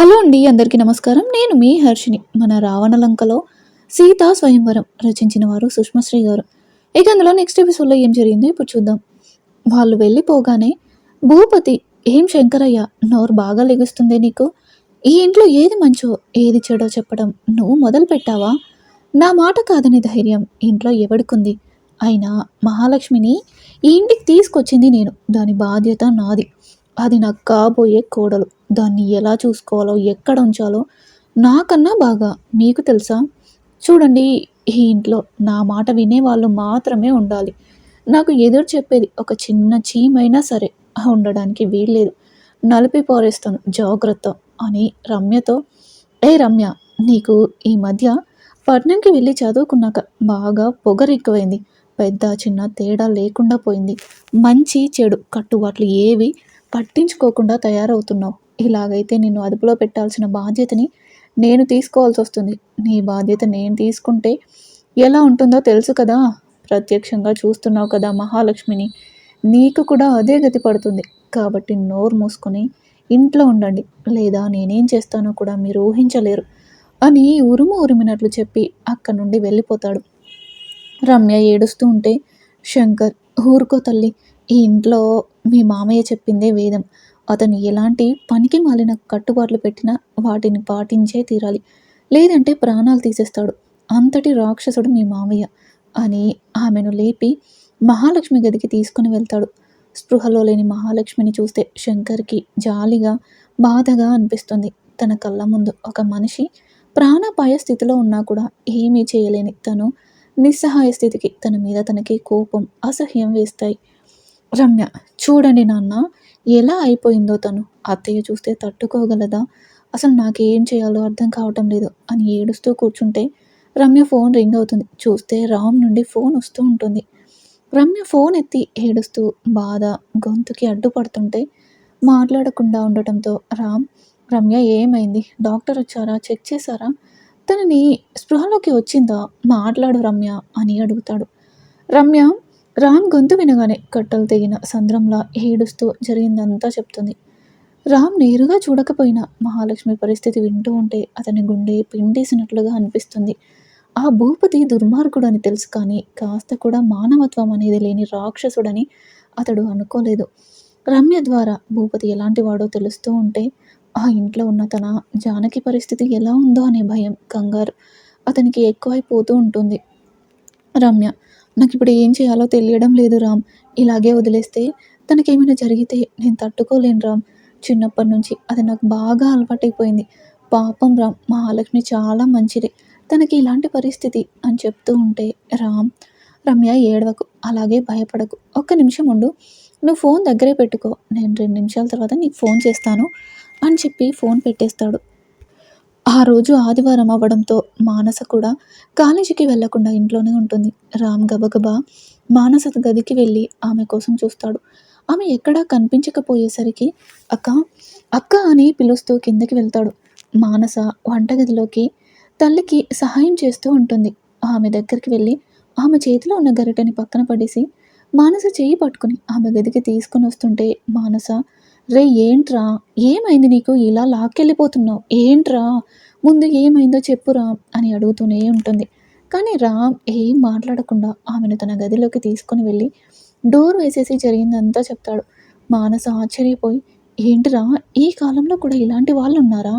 Hello అండి అందరికీ నమస్కారం. నేను మీ హర్షిని మన రావణలంకలో సీతా స్వయంవరం రచించిన వారు సుష్మశ్రీ గారు. ఇక అందులో నెక్స్ట్ ఎపిసోడ్లో ఏం జరిగిందో ఇప్పుడు చూద్దాం. వాళ్ళు వెళ్ళిపోగానే భూపతి ఏం శంకరయ్య? నోరు బాగా లెగుస్తుంది నీకు? ఈ ఇంట్లో ఏది మంచో ఏది చెడో చెప్పడం నువ్వు మొదలు పెట్టావా? నా మాట కాదని ధైర్యం ఇంట్లో ఎవడుకుంది? అయినా మహాలక్ష్మిని ఈ ఇంటికి తీసుకొచ్చింది నేను. దాని బాధ్యత నాది. అది నాకు కాబోయే కోడలు. దాన్ని ఎలా చూసుకోవాలో ఎక్కడ ఉంచాలో నాకన్నా బాగా. మీకు తెలుసా? చూడండి ఈ ఇంట్లో నా మాట వినే వాళ్ళు మాత్రమే ఉండాలి. నాకు ఎదురు చెప్పేది ఒక చిన్న చీమైనా సరే. ఉండడానికి వీల్లేదు. నలిపి పారేస్తాను. జాగ్రత్త అని రమ్యతో ఏ రమ్య నీకు ఈ మధ్య పట్నంకి వెళ్ళి చదువుకున్నాక బాగా పొగరెక్కువైంది. పెద్ద చిన్న తేడా లేకుండా పోయింది. మంచి చెడు కట్టుబాట్లు ఏవి పట్టించుకోకుండా తయారవుతున్నావు. ఇలాగైతే నిన్ను అదుపులో పెట్టాల్సిన బాధ్యతని నేను తీసుకోవాల్సి వస్తుంది నీ బాధ్యత నేను తీసుకుంటే ఎలా ఉంటుందో తెలుసు కదా. ప్రత్యక్షంగా చూస్తున్నావు కదా మహాలక్ష్మిని. నీకు కూడా అదే గతి పడుతుంది. కాబట్టి నోరు మూసుకొని ఇంట్లో ఉండండి. లేదా నేనేం చేస్తానో కూడా మీరు ఊహించలేరు అని ఉరుము ఉరిమినట్లు చెప్పి అక్కడి నుండి వెళ్ళిపోతాడు. రమ్య ఏడుస్తూ ఉంటే శంకర్ ఊరుకో తల్లి. ఈ ఇంట్లో మీ మామయ్య చెప్పిందే వేదం. అతను ఎలాంటి పనికి మాలిన కట్టుబాట్లు పెట్టినా వాటిని పాటించే తీరాలి. లేదంటే ప్రాణాలు తీసేస్తాడు. అంతటి రాక్షసుడు మీ మామయ్య అని ఆమెను లేపి మహాలక్ష్మి గదికి తీసుకుని వెళ్తాడు. స్పృహలో లేని మహాలక్ష్మిని చూస్తే శంకర్కి జాలిగా బాధగా అనిపిస్తుంది. తన కళ్ళ ముందు ఒక మనిషి ప్రాణాపాయ స్థితిలో ఉన్నా కూడా ఏమీ చేయలేని తను నిస్సహాయ స్థితికి తన మీద తనకి కోపం అసహ్యం వేస్తాయి. రమ్య చూడండి నాన్న ఎలా అయిపోయిందో తను. అత్తయ్య చూస్తే తట్టుకోగలదా? అసలు నాకేం చేయాలో అర్థం కావటం లేదు అని ఏడుస్తూ కూర్చుంటే రమ్య ఫోన్ రింగ్ అవుతుంది. చూస్తే రామ్ నుండి ఫోన్ వస్తూ ఉంటుంది. రమ్య ఫోన్ ఎత్తి ఏడుస్తూ బాధ గొంతుకి అడ్డుపడుతుంటే మాట్లాడకుండా ఉండటంతో రామ్ రమ్య ఏమైంది? డాక్టర్ వచ్చారా? చెక్ చేశారా? తనని స్పృహలోకి వచ్చిందా? మాట్లాడు రమ్య అని అడుగుతాడు. రమ్య రామ్ గొంతు వినగానే కట్టలు తెగిన సంద్రంలా ఏడుస్తూ జరిగిందంతా చెప్తుంది. రామ్ నేరుగా చూడకపోయినా మహాలక్ష్మి పరిస్థితి వింటూ ఉంటే అతని గుండె పిండేసినట్లుగా అనిపిస్తుంది. ఆ భూపతి దుర్మార్గుడు అని తెలుసు కానీ కాస్త కూడా మానవత్వం అనేది లేని రాక్షసుడని అతడు అనుకోలేదు. రమ్య ద్వారా భూపతి ఎలాంటి వాడో తెలుస్తూ ఉంటే ఆ ఇంట్లో ఉన్న తన జానకి పరిస్థితి ఎలా ఉందో అనే భయం కంగారు అతనికి ఎక్కువైపోతూ ఉంటుంది. రమ్య నాకు ఇప్పుడు ఏం చేయాలో తెలియడం లేదు రామ్. ఇలాగే వదిలేస్తే తనకేమైనా జరిగితే నేను తట్టుకోలేను రామ్. చిన్నప్పటి నుంచి అది నాకు బాగా అలవాటైపోయింది. పాపం రామ్ మహాలక్ష్మి చాలా మంచిది. తనకి ఇలాంటి పరిస్థితి అని చెప్తూ ఉంటే రామ్ రమ్య ఏడవకు అలాగే భయపడకు. ఒక్క నిమిషం ఉండు. నువ్వు ఫోన్ దగ్గరే పెట్టుకో. నేను రెండు నిమిషాల తర్వాత నీకు ఫోన్ చేస్తాను అని చెప్పి ఫోన్ పెట్టేస్తాడు. ఆ రోజు ఆదివారం అవ్వడంతో మానస కూడా కాలేజీకి వెళ్ళకుండా ఇంట్లోనే ఉంటుంది. రామ్ గబగబా మానస గదికి వెళ్ళి ఆమె కోసం చూస్తాడు. ఆమె ఎక్కడా కనిపించకపోయేసరికి అక్క అక్క అని పిలుస్తూ కిందకి వెళ్తాడు. మానస వంటగదిలోకి తల్లికి సహాయం చేస్తూ ఉంటుంది. ఆమె దగ్గరికి వెళ్ళి ఆమె చేతిలో ఉన్న గరిటని పక్కన పడేసి మానస చేయి పట్టుకుని ఆమె గదికి తీసుకుని వస్తుంటే మానస రే ఏంట్రా? ఏమైంది నీకు? ఇలా లాక్కెళ్ళిపోతున్నావు. ఏంట్రా? ముందు ఏమైందో చెప్పురా అని అడుగుతూనే ఉంటుంది. కానీ రామ్ ఏం మాట్లాడకుండా ఆమెను తన గదిలోకి తీసుకుని వెళ్ళి డోర్ వేసేసి జరిగిందంతా చెప్తాడు. మానస ఆశ్చర్యపోయి ఏంటిరా? ఈ కాలంలో కూడా ఇలాంటి వాళ్ళు ఉన్నారా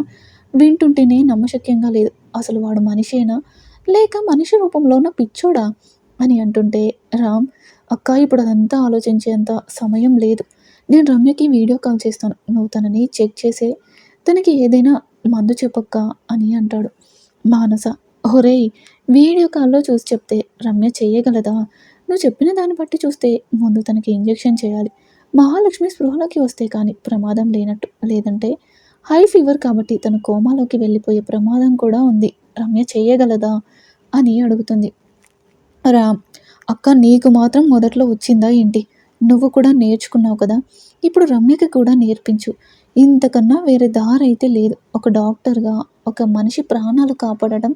వింటుంటేనే నమ్మశక్యంగా లేదు. అసలు వాడు మనిషేనా? లేక మనిషి రూపంలో ఉన్న పిచ్చోడా? అని అంటుంటే రామ్ అక్క ఇప్పుడు అదంతా ఆలోచించేంత సమయం లేదు. నేను రమ్యకి వీడియో కాల్ చేస్తాను. నువ్వు తనని చెక్ చేసే తనకి ఏదైనా మందు చెప్పక్క అని అంటాడు మానస. ఒరే వీడియో కాల్లో చూసి చెప్తే రమ్య చేయగలదా? నువ్వు చెప్పిన దాన్ని బట్టి చూస్తే ముందు తనకి ఇంజెక్షన్ చేయాలి. మహాలక్ష్మి స్పృహలోకి వస్తే కానీ ప్రమాదం లేనట్టు లేదంటే హై ఫీవర్ కాబట్టి తను కోమాలోకి వెళ్ళిపోయే ప్రమాదం కూడా ఉంది. రమ్య చేయగలదా? అని అడుగుతుంది. రామ్ అక్క నీకు మాత్రం మొదట్లో వచ్చిందా ఏంటి? నువ్వు కూడా నేర్చుకున్నావు కదా. ఇప్పుడు రమ్యకి కూడా నేర్పించు. ఇంతకన్నా వేరే దారి అయితే లేదు. ఒక డాక్టర్గా ఒక మనిషి ప్రాణాలు కాపాడడం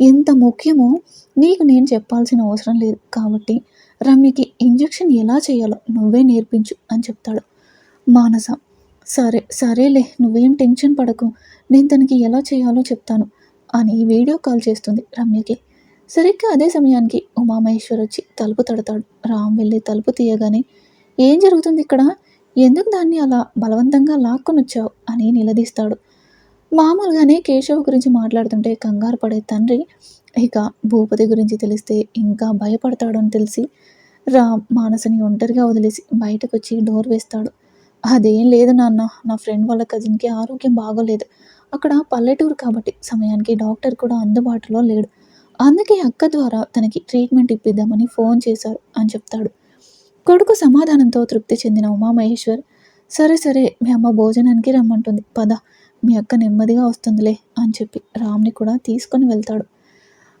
ఎంత ముఖ్యమో నీకు నేను చెప్పాల్సిన అవసరం లేదు. కాబట్టి రమ్యకి ఇంజెక్షన్ ఎలా చేయాలో నువ్వే నేర్పించు అని చెప్తాడు. మానస సరే సరేలే నువ్వేం టెన్షన్ పడకు. నేను తనకి ఎలా చేయాలో చెప్తాను అని వీడియో కాల్ చేస్తుంది రమ్యకి. సరిగ్గా అదే సమయానికి ఉమామహేశ్వర్ వచ్చి తలుపు తడతాడు. రామ్ వెళ్ళి తలుపు తీయగానే ఏం జరుగుతుంది ఇక్కడ? ఎందుకు దాన్ని అలా బలవంతంగా లాక్కొని వచ్చావు అని నిలదీస్తాడు. మామూలుగానే కేశవ్ గురించి మాట్లాడుతుంటే కంగారు పడే తండ్రి ఇక భూపతి గురించి తెలిస్తే ఇంకా భయపడతాడని తెలిసి రామ్ మానసని ఒంటరిగా వదిలేసి బయటకు వచ్చి డోర్ వేస్తాడు. అదేం లేదు నాన్న నా ఫ్రెండ్ వాళ్ళ కజిన్కి ఆరోగ్యం బాగోలేదు. అక్కడ పల్లెటూరు కాబట్టి సమయానికి డాక్టర్ కూడా అందుబాటులో లేడు. అందుకే అక్క ద్వారా తనకి ట్రీట్మెంట్ ఇప్పిద్దామని ఫోన్ చేశారు అని చెప్తాడు. కొడుకు సమాధానంతో తృప్తి చెందిన ఉమామహేశ్వర్ సరే సరే మీ అమ్మ భోజనానికి రమ్మంటుంది. పద మీ అక్క నెమ్మదిగా వస్తుందిలే అని చెప్పి రామ్ని కూడా తీసుకొని వెళ్తాడు.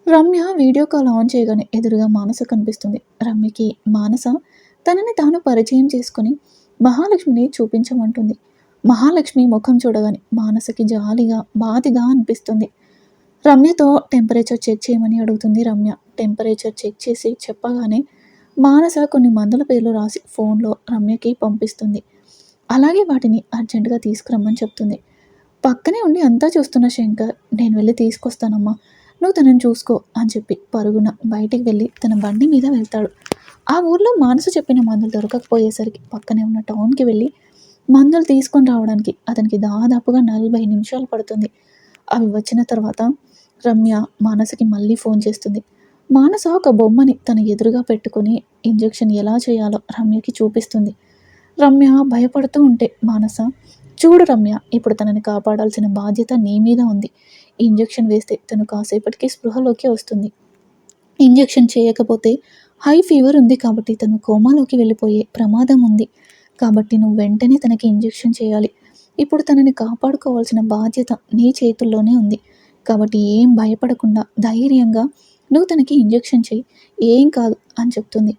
రమ్య వీడియో కాల్ ఆన్ చేయగానే ఎదురుగా మానస కనిపిస్తుంది. రమ్యకి మానస తనని తాను పరిచయం చేసుకొని మహాలక్ష్మిని చూపించమంటుంది. మహాలక్ష్మి ముఖం చూడగానే మానసకి జాలిగా బాధగా అనిపిస్తుంది. రమ్యతో టెంపరేచర్ చెక్ చేయమని అడుగుతుంది రమ్య. టెంపరేచర్ చెక్ చేసి చెప్పగానే మానస కొన్ని మందుల పేర్లు రాసి ఫోన్లో రమ్యకి పంపిస్తుంది. అలాగే వాటిని అర్జెంటుగా తీసుకురమ్మని చెప్తుంది. పక్కనే ఉండి అంతా చూస్తున్న శంకర్ నేను వెళ్ళి తీసుకొస్తానమ్మా. నువ్వు తనని చూసుకో అని చెప్పి పరుగున బయటికి వెళ్ళి తన బండి మీద వెళ్తాడు. ఆ ఊర్లో మానస చెప్పిన మందులు దొరకకపోయేసరికి పక్కనే ఉన్న టౌన్కి వెళ్ళి మందులు తీసుకొని రావడానికి అతనికి దాదాపుగా నలభై నిమిషాలు పడుతుంది. అవి వచ్చిన తర్వాత రమ్య మానసకి మళ్ళీ ఫోన్ చేస్తుంది. మానస ఒక బొమ్మని తన ఎదురుగా పెట్టుకొని ఇంజెక్షన్ ఎలా చేయాలో రమ్యకి చూపిస్తుంది. రమ్య భయపడుతూ ఉంటే మానస చూడు రమ్య ఇప్పుడు తనని కాపాడాల్సిన బాధ్యత నీ మీద ఉంది. ఇంజెక్షన్ వేస్తే తను కాసేపటికి స్పృహలోకి వస్తుంది. ఇంజెక్షన్ చేయకపోతే హై ఫీవర్ ఉంది కాబట్టి తను కోమాలోకి వెళ్ళిపోయే ప్రమాదం ఉంది. కాబట్టి నువ్వు వెంటనే తనకి ఇంజెక్షన్ చేయాలి. ఇప్పుడు తనని కాపాడుకోవాల్సిన బాధ్యత నీ చేతుల్లోనే ఉంది. కాబట్టి ఏం భయపడకుండా ధైర్యంగా నువ్వు తనకి ఇంజెక్షన్ చేయి. ఏం కాదు అని చెప్తుంది.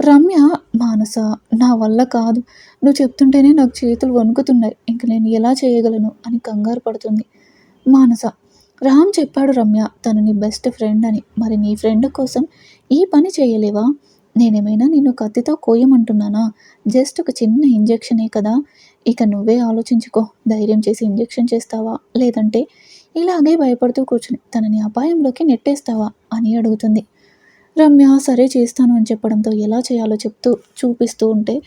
రమ్య మానస నా వల్ల కాదు. నువ్వు చెప్తుంటేనే నాకు చేతులు వణుకుతున్నాయి. ఇంక నేను ఎలా చేయగలను అని కంగారు పడుతుంది. మానస రామ్ చెప్పాడు రమ్య తను నీ బెస్ట్ ఫ్రెండ్ అని. మరి నీ ఫ్రెండ్ కోసం ఈ పని చేయలేవా? నేనేమైనా నిన్ను కత్తితో కోయమంటున్నానా? జస్ట్ ఒక చిన్న ఇంజెక్షనే కదా. ఇక నువ్వే ఆలోచించుకో. ధైర్యం చేసి ఇంజెక్షన్ చేస్తావా? లేదంటే ఇలాగే భయపడుతూ కూర్చుని తనని అపాయంలోకి నెట్టేస్తావా? అని అడుగుతుంది. రమ్య సరే చేస్తాను అని చెప్పడంతో ఎలా చేయాలో చెప్తూ చూపిస్తూ ఉంటే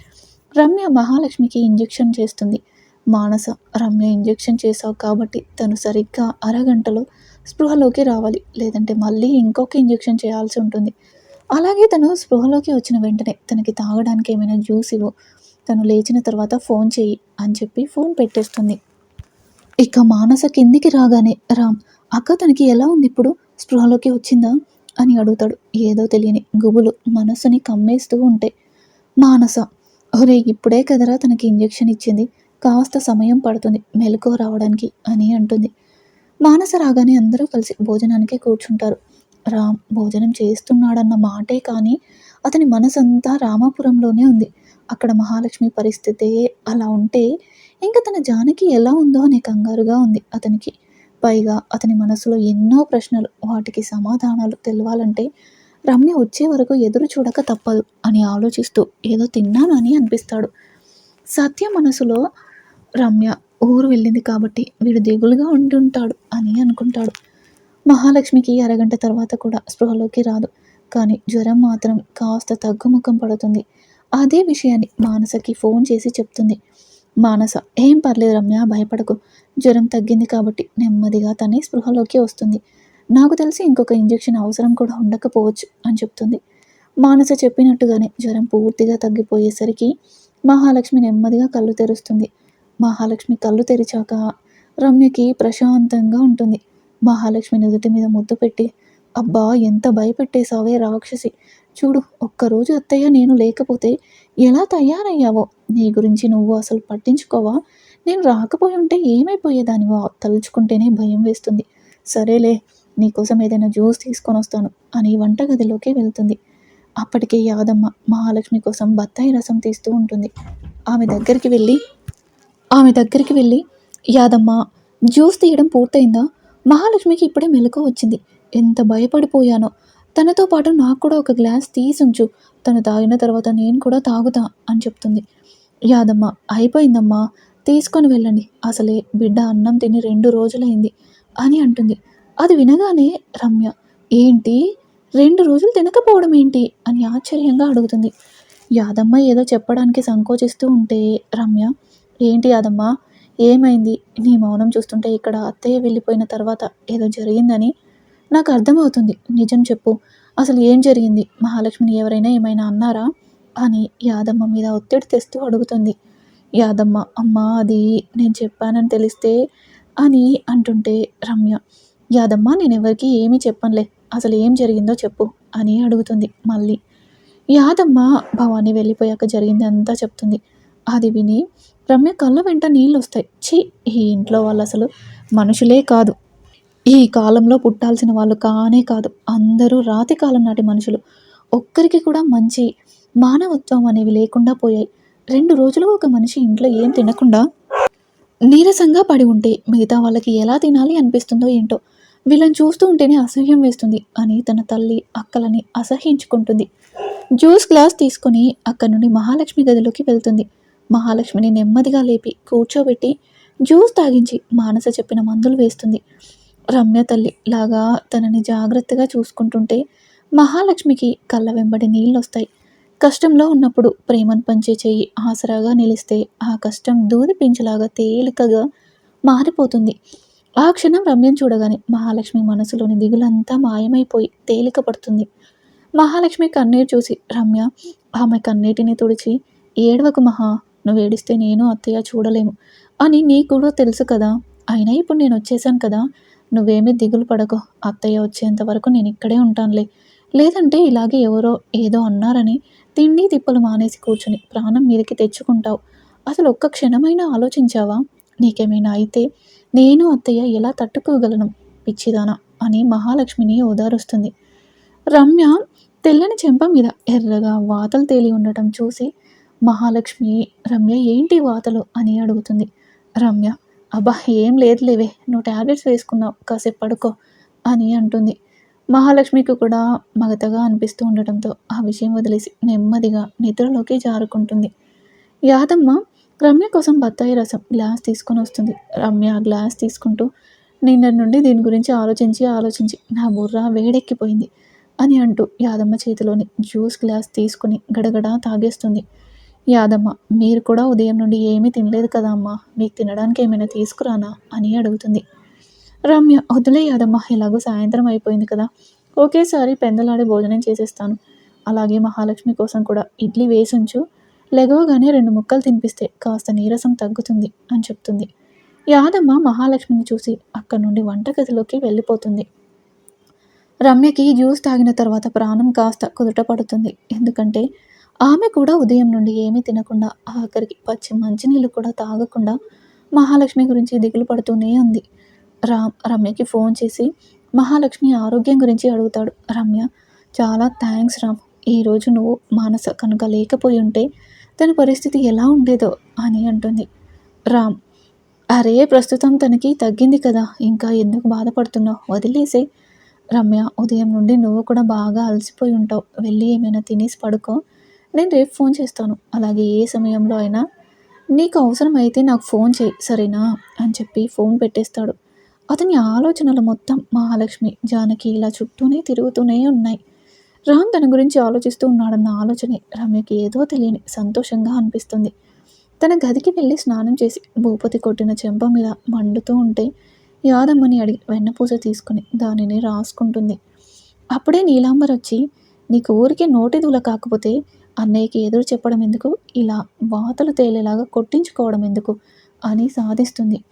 రమ్య మహాలక్ష్మికి ఇంజెక్షన్ చేస్తుంది. మానస రమ్య ఇంజెక్షన్ చేసావు కాబట్టి తను సరిగ్గా అరగంటలో స్పృహలోకి రావాలి లేదంటే మళ్ళీ ఇంకొక ఇంజెక్షన్ చేయాల్సి ఉంటుంది. అలాగే తను స్పృహలోకి వచ్చిన వెంటనే తనకి తాగడానికి ఏమైనా జ్యూస్ ఇవ్వు. తను లేచిన తర్వాత ఫోన్ చేయి అని చెప్పి ఫోన్ పెట్టేస్తుంది. ఇక మానస కిందికి రాగానే రామ్ అక్క తనకి ఎలా ఉంది ఇప్పుడు? స్పృహలోకి వచ్చిందా? అని అడుగుతాడు. ఏదో తెలియని గుబులు మనసుని కమ్మేస్తూ ఉంటే మానస ఒరే ఇప్పుడే కదరా తనకి ఇంజెక్షన్ ఇచ్చింది. కాస్త సమయం పడుతుంది మెలకు రావడానికి అని అంటుంది. మానస రాగానే అందరూ కలిసి భోజనానికి కూర్చుంటారు. రామ్ భోజనం చేస్తున్నాడన్న మాటే కానీ అతని మనసంతా రామాపురంలోనే ఉంది. అక్కడ మహాలక్ష్మి పరిస్థితే అలా ఉంటే ఇంకా తన జానకి ఎలా ఉందో అనే కంగారుగా ఉంది అతనికి. పైగా అతని మనసులో ఎన్నో ప్రశ్నలు వాటికి సమాధానాలు తెలవాలంటే రమ్య వచ్చే వరకు ఎదురు చూడక తప్పదు అని ఆలోచిస్తూ ఏదో తిన్నాను అని అనిపిస్తాడు. సత్య మనసులో రమ్య ఊరు వెళ్ళింది కాబట్టి వీడు దిగులుగా ఉంటుంటాడు అని అనుకుంటాడు. మహాలక్ష్మికి అరగంట తర్వాత కూడా స్పృహలోకి రాదు. కానీ జ్వరం మాత్రం కాస్త తగ్గుముఖం పడుతుంది. అదే విషయాన్ని మానసకి ఫోన్ చేసి చెప్తుంది. మానస ఏం పర్లేదు రమ్య భయపడకు. జ్వరం తగ్గింది కాబట్టి నెమ్మదిగా తనే స్పృహలోకి వస్తుంది. నాకు తెలిసి ఇంకొక ఇంజెక్షన్ అవసరం కూడా ఉండకపోవచ్చు అని చెప్తుంది. మానస చెప్పినట్టుగానే జ్వరం పూర్తిగా తగ్గిపోయేసరికి మహాలక్ష్మి నెమ్మదిగా కళ్ళు తెరుస్తుంది. మహాలక్ష్మి కళ్ళు తెరిచాక రమ్యకి ప్రశాంతంగా ఉంటుంది. మహాలక్ష్మి నుదుటి మీద ముద్దు పెట్టి అబ్బా ఎంత భయపెట్టేశావే రాక్షసి. చూడు ఒక్కరోజు అత్తయ్య నేను లేకపోతే ఎలా తయారయ్యావో? నీ గురించి నువ్వు అసలు పట్టించుకోవా? నేను రాకపోయి ఉంటే ఏమైపోయేదానివో తలుచుకుంటేనే భయం వేస్తుంది. సరేలే నీకోసం ఏదైనా జ్యూస్ తీసుకొని వస్తాను అని వంటగదిలోకి వెళ్తుంది. అప్పటికే యాదమ్మ మహాలక్ష్మి కోసం బత్తాయి రసం తీస్తూ ఉంటుంది. ఆమె దగ్గరికి వెళ్ళి ఆమె దగ్గరికి వెళ్ళి యాదమ్మ జ్యూస్ తీయడం పూర్తయిందా? మహాలక్ష్మికి ఇప్పుడే మెలకు వచ్చింది. ఎంత భయపడిపోయానో. తనతో పాటు నాకు కూడా ఒక గ్లాస్ తీసుంచు. తను తాగిన తర్వాత నేను కూడా తాగుతా అని చెప్తుంది. యాదమ్మ అయిపోయిందమ్మా. తీసుకొని వెళ్ళండి. అసలే బిడ్డ అన్నం తిని రెండు రోజులైంది అని అంటుంది. అది వినగానే రమ్య ఏంటి? రెండు రోజులు తినకపోవడం ఏంటి? అని ఆశ్చర్యంగా అడుగుతుంది. యాదమ్మ ఏదో చెప్పడానికి సంకోచిస్తూ ఉంటే రమ్య ఏంటి యాదమ్మ? ఏమైంది? నీ మౌనం చూస్తుంటే ఇక్కడ అత్తయ్య వెళ్ళిపోయిన తర్వాత ఏదో జరిగిందని నాకు అర్థమవుతుంది. నిజం చెప్పు. అసలు ఏం జరిగింది? మహాలక్ష్మిని ఎవరైనా ఏమైనా అన్నారా? అని యాదమ్మ మీద ఒత్తిడి తెస్తూ అడుగుతుంది. యాదమ్మ అమ్మ అది నేను చెప్పానని తెలిస్తే అని అంటుంటే రమ్య యాదమ్మ నేను ఎవరికి ఏమీ చెప్పనులే. అసలు ఏం జరిగిందో చెప్పు అని అడుగుతుంది మళ్ళీ. యాదమ్మ భవాని వెళ్ళిపోయాక జరిగింది అంతా చెప్తుంది. అది విని రమ్య కళ్ళ వెంట నీళ్ళు వస్తాయి ఛీ ఈ ఇంట్లో వాళ్ళు అసలు మనుషులే కాదు. ఈ కాలంలో పుట్టాల్సిన వాళ్ళు కానే కాదు అందరూ రాతి కాలం నాటి మనుషులు. ఒక్కరికి కూడా మంచి మానవత్వం అనేవి లేకుండా పోయాయి. రెండు రోజులు ఒక మనిషి ఇంట్లో ఏం తినకుండా నీరసంగా పడి ఉంటే మిగతా వాళ్ళకి ఎలా తినాలి అనిపిస్తుందో ఏంటో వీళ్ళని చూస్తూ ఉంటేనే అసహ్యం వేస్తుంది అని తన తల్లి అక్కలని అసహ్యించుకుంటుంది జ్యూస్ గ్లాస్ తీసుకొని అక్కడి నుండి మహాలక్ష్మి గదిలోకి వెళ్తుంది. మహాలక్ష్మిని నెమ్మదిగా లేపి కూర్చోబెట్టి జ్యూస్ తాగించి మానస చెప్పిన మందులు వేస్తుంది. రమ్య తల్లి లాగా తనని జాగ్రత్తగా చూసుకుంటుంటే మహాలక్ష్మికి కళ్ళ వెంబడి నీళ్ళు వస్తాయి కష్టంలో ఉన్నప్పుడు ప్రేమను పంచే చెయ్యి ఆసరాగా నిలిస్తే ఆ కష్టం దూది పించలాగా తేలికగా మారిపోతుంది. ఆ క్షణం రమ్యం చూడగానే మహాలక్ష్మి మనసులోని దిగులంతా మాయమైపోయి తేలిక పడుతుంది మహాలక్ష్మి కన్నీరు చూసి రమ్య ఆమె కన్నీటిని తుడిచి ఏడవకు మహా నువ్వు ఏడిస్తే నేను అత్తయ్య చూడలేము అని నీకు కూడా తెలుసు కదా. అయినా ఇప్పుడు నేను వచ్చేసాను కదా. నువ్వేమీ దిగులు పడకు. అత్తయ్య వచ్చేంత వరకు నేను ఇక్కడే ఉంటానులే. లేదంటే ఇలాగే ఎవరో ఏదో అన్నారని తిండి తిప్పలు మానేసి కూర్చుని ప్రాణం మీదకి తెచ్చుకుంటావు. అసలు ఒక్క క్షణమైనా ఆలోచించావా? నీకేమైనా అయితే నేను అత్తయ్య ఎలా తట్టుకోగలను? పిచ్చిదానా అని మహాలక్ష్మిని ఓదారుస్తుంది. రమ్య తెల్లని చెంప మీద ఎర్రగా వాతలు తేలి ఉండటం చూసి మహాలక్ష్మి రమ్య ఏంటి వాతలు? అని అడుగుతుంది. రమ్య అబ్బా ఏం లేదు లేవే నువ్వు ట్యాబ్లెట్స్ వేసుకున్నావు కాసేపు పడుకో అని అంటుంది. మహాలక్ష్మికి కూడా మగతగా అనిపిస్తూ ఉండటంతో ఆ విషయం వదిలేసి నెమ్మదిగా నిద్రలోకి జారుకుంటుంది. యాదమ్మ రమ్య కోసం బత్తాయి రసం గ్లాస్ తీసుకొని వస్తుంది. రమ్య ఆ గ్లాస్ తీసుకుంటూ నిన్న నుండి దీని గురించి ఆలోచించి ఆలోచించి నా బుర్ర వేడెక్కిపోయింది అని అంటూ యాదమ్మ చేతిలోని జ్యూస్ గ్లాస్ తీసుకుని గడగడా తాగేస్తుంది. యాదమ్మ మీరు కూడా ఉదయం నుండి ఏమీ తినలేదు కదా అమ్మా మీకు తినడానికి ఏమైనా తీసుకురానా అని అడుగుతుంది. రమ్య వదిలే యాదమ్మ ఎలాగో సాయంత్రం అయిపోయింది కదా ఒకేసారి పెందలాడి భోజనం చేసేస్తాను. అలాగే మహాలక్ష్మి కోసం కూడా ఇడ్లీ వేసుంచు లెగవగానే రెండు ముక్కలు తినిపిస్తే కాస్త నీరసం తగ్గుతుంది అని చెప్తుంది. యాదమ్మ మహాలక్ష్మిని చూసి అక్కడి నుండి వంటగదిలోకి వెళ్ళిపోతుంది. రమ్యకి జ్యూస్ తాగిన తర్వాత ప్రాణం కాస్త కుదుట పడుతుంది. ఎందుకంటే ఆమె కూడా ఉదయం నుండి ఏమీ తినకుండా ఆఖరికి పచ్చి మంచినీళ్ళు కూడా తాగకుండా మహాలక్ష్మి గురించి దిగులు పడుతూనే ఉంది రామ్ రమ్యకి ఫోన్ చేసి మహాలక్ష్మి ఆరోగ్యం గురించి అడుగుతాడు. రమ్య చాలా థ్యాంక్స్ రామ్. ఈరోజు నువ్వు మానస కనుక లేకపోయి ఉంటే తన పరిస్థితి ఎలా ఉండేదో అని అంటుంది. రామ్ అరే ప్రస్తుతం తనకి తగ్గింది కదా ఇంకా ఎందుకు బాధపడుతున్నావు? వదిలేసే. రమ్య ఉదయం నుండి నువ్వు కూడా బాగా అలసిపోయి ఉంటావు. వెళ్ళి ఏమైనా తినేసి పడుకో. నేను రేపు ఫోన్ చేస్తాను. అలాగే ఏ సమయంలో అయినా నీకు అవసరమైతే నాకు ఫోన్ చేయి సరేనా? అని చెప్పి ఫోన్ పెట్టేస్తాడు. అతని ఆలోచనలు మొత్తం మహాలక్ష్మి జానకి ఇలా చుట్టూనే తిరుగుతూనే ఉన్నాయి. రామ్ తన గురించి ఆలోచిస్తూ ఉన్నాడన్న ఆలోచనే రమ్యకి ఏదో తెలియని సంతోషంగా అనిపిస్తుంది. తన గదికి వెళ్ళి స్నానం చేసి భూపతి కొట్టిన చెంప మీద మండుతూ ఉంటే యాదమ్మని అడిగి వెన్నపూస తీసుకుని దానిని రాసుకుంటుంది. అప్పుడే నీలాంబర్ వచ్చి నీకు ఊరికే నోటి దూల కాకపోతే అన్నయ్యకి ఎదురు చెప్పడం ఎందుకు? ఇలా వాతలు తేలేలాగా కొట్టించుకోవడం ఎందుకు? అని సాధిస్తుంది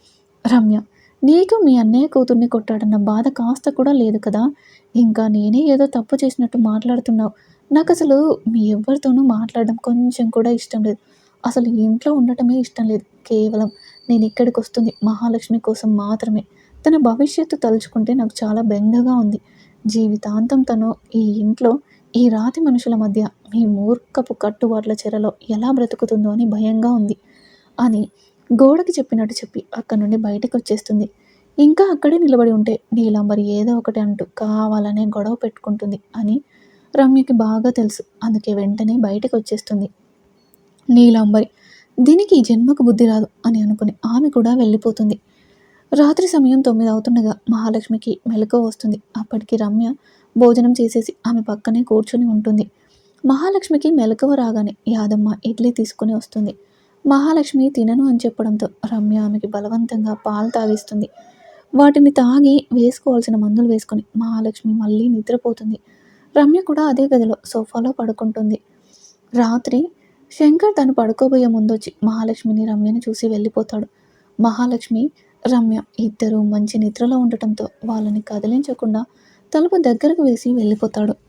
రమ్య. నీకు మీ అన్నయ్య కూతుర్ని కొట్టాడన్న బాధ కాస్త కూడా లేదు కదా? ఇంకా నేనే ఏదో తప్పు చేసినట్టు మాట్లాడుతున్నావు. నాకు అసలు మీ ఎవరితోనూ మాట్లాడడం కొంచెం కూడా ఇష్టం లేదు. అసలు ఇంట్లో ఉండటమే ఇష్టం లేదు. కేవలం నేను ఇక్కడికి వస్తుంది మహాలక్ష్మి కోసం మాత్రమే. తన భవిష్యత్తు తలుచుకుంటే నాకు చాలా బెంగగా ఉంది. జీవితాంతం తను ఈ ఇంట్లో ఈ రాతి మనుషుల మధ్య మీ మూర్ఖపు కట్టుబాట్ల చెరలో ఎలా బ్రతుకుతుందో అని భయంగా ఉంది. అని గోడకి చెప్పినట్టు చెప్పి అక్కడి నుండి బయటకు వచ్చేస్తుంది. ఇంకా అక్కడే నిలబడి ఉంటే నీలాంబరి ఏదో ఒకటి అంటూ కావాలనే గొడవ పెట్టుకుంటుంది అని రమ్యకి బాగా తెలుసు. అందుకే వెంటనే బయటకు వచ్చేస్తుంది. నీలాంబరి దీనికి ఈ జన్మకు బుద్ధి రాదు అని అనుకుని ఆమె కూడా వెళ్ళిపోతుంది. రాత్రి సమయం తొమ్మిది అవుతుండగా మహాలక్ష్మికి మెలకువ వస్తుంది. అప్పటికి రమ్య భోజనం చేసేసి ఆమె పక్కనే కూర్చొని ఉంటుంది. మహాలక్ష్మికి మెలకువ రాగానే యాదమ్మ ఇడ్లీ తీసుకుని వస్తుంది. మహాలక్ష్మి తినను అని చెప్పడంతో రమ్య ఆమెకి బలవంతంగా పాలు తాగిస్తుంది. వాటిని తాగి వేసుకోవాల్సిన మందులు వేసుకొని మహాలక్ష్మి మళ్ళీ నిద్రపోతుంది. రమ్య కూడా అదే గదిలో సోఫాలో పడుకుంటుంది. రాత్రి శంకర్ తను పడుకోబోయే ముందు వచ్చి మహాలక్ష్మిని రమ్యని చూసి వెళ్ళిపోతాడు. మహాలక్ష్మి రమ్య ఇద్దరూ మంచి నిద్రలో ఉండటంతో వాళ్ళని కదిలించకుండా తలుపు దగ్గరకు వేసి వెళ్ళిపోతాడు.